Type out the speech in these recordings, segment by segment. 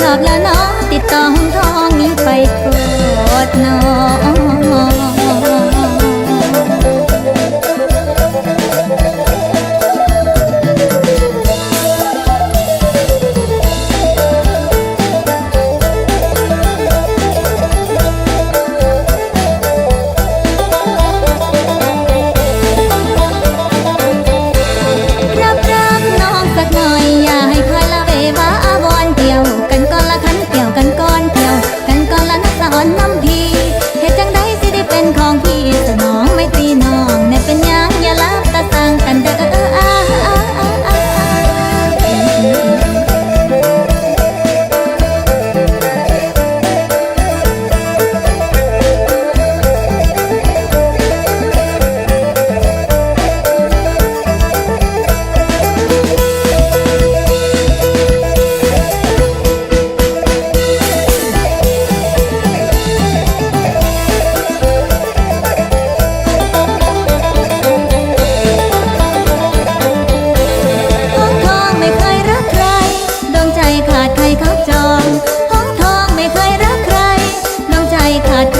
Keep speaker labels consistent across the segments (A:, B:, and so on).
A: ชอบแล้วน้องติดต่อห้องทองนี้ไปโปรดน้อง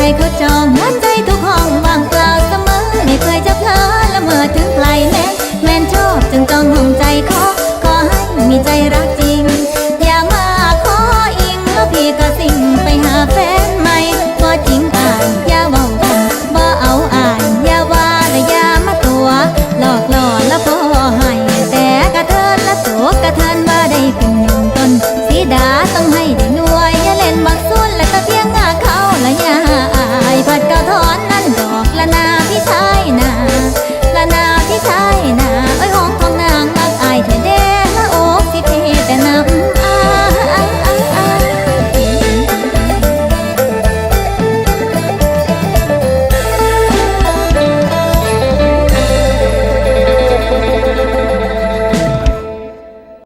A: ยเขาจองห้ำใจทุกห้องว่างเปล่าเสมอ ไม่เคยจะเพลอละเมื่อถึงไกลแม้แม่นชอบจึงต้องห่วงใจขอขอให้มีใจรักจริง อย่ามาขออิงแล้วพี่ก็สิ่งไปหาแฟน